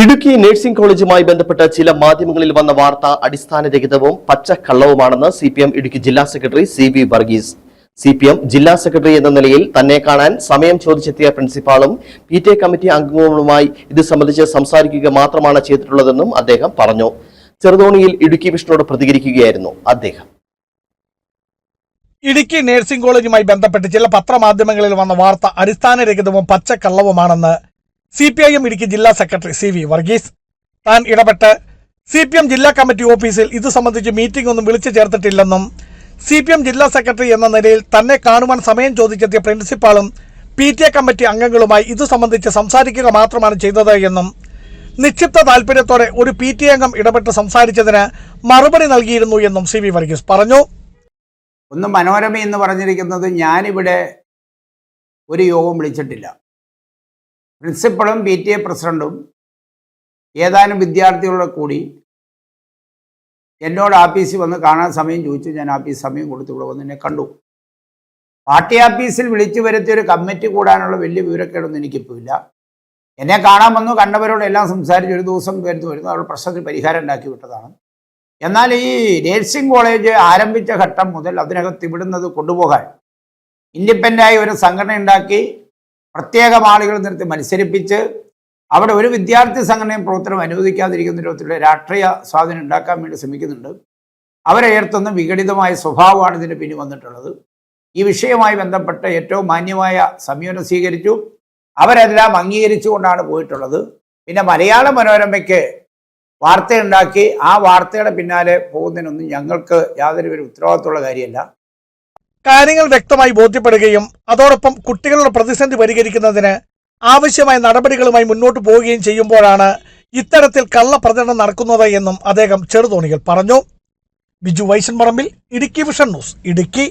Idukki nursing കോളേജുമായി ബന്ധപ്പെട്ട് ചില മാധ്യമങ്ങളിൽ വന്ന വാർത്ത അടിസ്ഥാനരഹിതവും പച്ചക്കള്ളവുമാണെന്ന് സി പി എം ഇടുക്കി ജില്ലാ secretary C V Varghese. C P M ജില്ലാ സെക്രട്ടറി എന്ന നിലയിൽ തന്നെ കാണാൻ സമയം ചോദിച്ചെത്തിയ പ്രിൻസിപ്പാളും പി ടി എ കമ്മിറ്റി അംഗങ്ങളുമായി ഇത് സംബന്ധിച്ച് സംസാരിക്കുക മാത്രമാണ് ചെയ്തിട്ടുള്ളതെന്നും അദ്ദേഹം പറഞ്ഞു. ചെറുതോണിയിൽ ഇടുക്കി വിഷ്ണുവോട് പ്രതികരിക്കുകയായിരുന്നു അദ്ദേഹം. ഇടുക്കി നഴ്സിംഗ് കോളേജുമായി ബന്ധപ്പെട്ട് ചില പത്രമാധ്യമങ്ങളിൽ വന്ന വാർത്ത അടിസ്ഥാനരഹിതവും പച്ചക്കള്ളവുമാണെന്ന് C P I M Idukki ജില്ലാ സെക്രട്ടറി സി വി വർഗീസ്. താൻ ഇടപെട്ട് സി പി എം ജില്ലാ കമ്മിറ്റി ഓഫീസിൽ ഇത് സംബന്ധിച്ച് മീറ്റിംഗ് ഒന്നും വിളിച്ചു ചേർത്തിട്ടില്ലെന്നും സി പി എം ജില്ലാ സെക്രട്ടറി എന്ന നിലയിൽ തന്നെ കാണുവാൻ സമയം ചോദിച്ചെത്തിയ പ്രിൻസിപ്പാളും പി ടി എ കമ്മിറ്റി അംഗങ്ങളുമായി ഇത് സംബന്ധിച്ച് സംസാരിക്കുക മാത്രമാണ് ചെയ്തത് എന്നും നിക്ഷിപ്ത താൽപര്യത്തോടെ ഒരു പി ടി അംഗം ഇടപെട്ട് സംസാരിച്ചതിന് മറുപടി നൽകിയിരുന്നു എന്നും സി വി വർഗീസ് പറഞ്ഞു. ഒന്ന് മനോരമ എന്ന് പറഞ്ഞിരിക്കുന്നത് ഞാനിവിടെ ഒരു യോഗം വിളിച്ചിട്ടില്ല. പ്രിൻസിപ്പളും പി ടി എ പ്രസിഡന്റും ഏതാനും വിദ്യാർത്ഥികളുടെ കൂടി എന്നോട് ആഫീസിൽ വന്ന് കാണാൻ സമയം ചോദിച്ചു. ഞാൻ ആഫീസ് സമയം കൊടുത്തു ഇവിടെ വന്ന് എന്നെ കണ്ടു. പാർട്ടി ആഫീസിൽ വിളിച്ചു വരുത്തിയ ഒരു കമ്മിറ്റി കൂടാനുള്ള വലിയ വിവരക്കേടൊന്നും എനിക്കിപ്പോൾ ഇല്ല. എന്നെ കാണാൻ വന്നു കണ്ടവരോട് എല്ലാം സംസാരിച്ച് ഒരു ദിവസം വരുന്നു വരുന്നു. അവരുടെ പ്രശ്നത്തിന് പരിഹാരം ഉണ്ടാക്കി വിട്ടതാണ്. എന്നാൽ ഈ നേഴ്സിംഗ് കോളേജ് ആരംഭിച്ച ഘട്ടം മുതൽ അതിനകത്ത് ഇവിടുന്നത് കൊണ്ടുപോകാൻ ഇൻഡിപെൻഡന്റായി ഒരു സംഘടന ഉണ്ടാക്കി പ്രത്യേകം ആളുകൾ നിർത്തി മത്സരിപ്പിച്ച് അവിടെ ഒരു വിദ്യാർത്ഥി സംഘടനയും പ്രവർത്തനം അനുവദിക്കാതിരിക്കുന്ന രൂപത്തിലുള്ള രാഷ്ട്രീയ സ്വാധീനം ഉണ്ടാക്കാൻ വേണ്ടി ശ്രമിക്കുന്നുണ്ട്. അവരെ ഉയർത്തുന്ന വിഘടിതമായ സ്വഭാവമാണ് ഇതിന് പിന്നിൽ വന്നിട്ടുള്ളത്. ഈ വിഷയവുമായി ബന്ധപ്പെട്ട് ഏറ്റവും മാന്യമായ സമീപനം സ്വീകരിച്ചു. അവരെല്ലാം അംഗീകരിച്ചുകൊണ്ടാണ് പോയിട്ടുള്ളത്. പിന്നെ മലയാള മനോരമയ്ക്ക് വാർത്തയുണ്ടാക്കി. ആ വാർത്തയുടെ പിന്നാലെ പോകുന്നതിനൊന്നും ഞങ്ങൾക്ക് യാതൊരു ഒരു ഉത്തരവാദിത്തമുള്ള കാര്യമല്ല. കാര്യങ്ങൾ വ്യക്തമായി ബോധ്യപ്പെടുകയും അതോടൊപ്പം കുട്ടികളുടെ പ്രതിസന്ധി പരിഹരിക്കുന്നതിന് ആവശ്യമായ നടപടികളുമായി മുന്നോട്ട് പോവുകയും ചെയ്യുമ്പോഴാണ് ഇത്തരത്തിൽ കള്ളപ്രചരണം നടക്കുന്നത് എന്നും അദ്ദേഹം ചെറുതോണികൾ പറഞ്ഞു. Biju Vaishan Parambil Idukki vision news Idukki.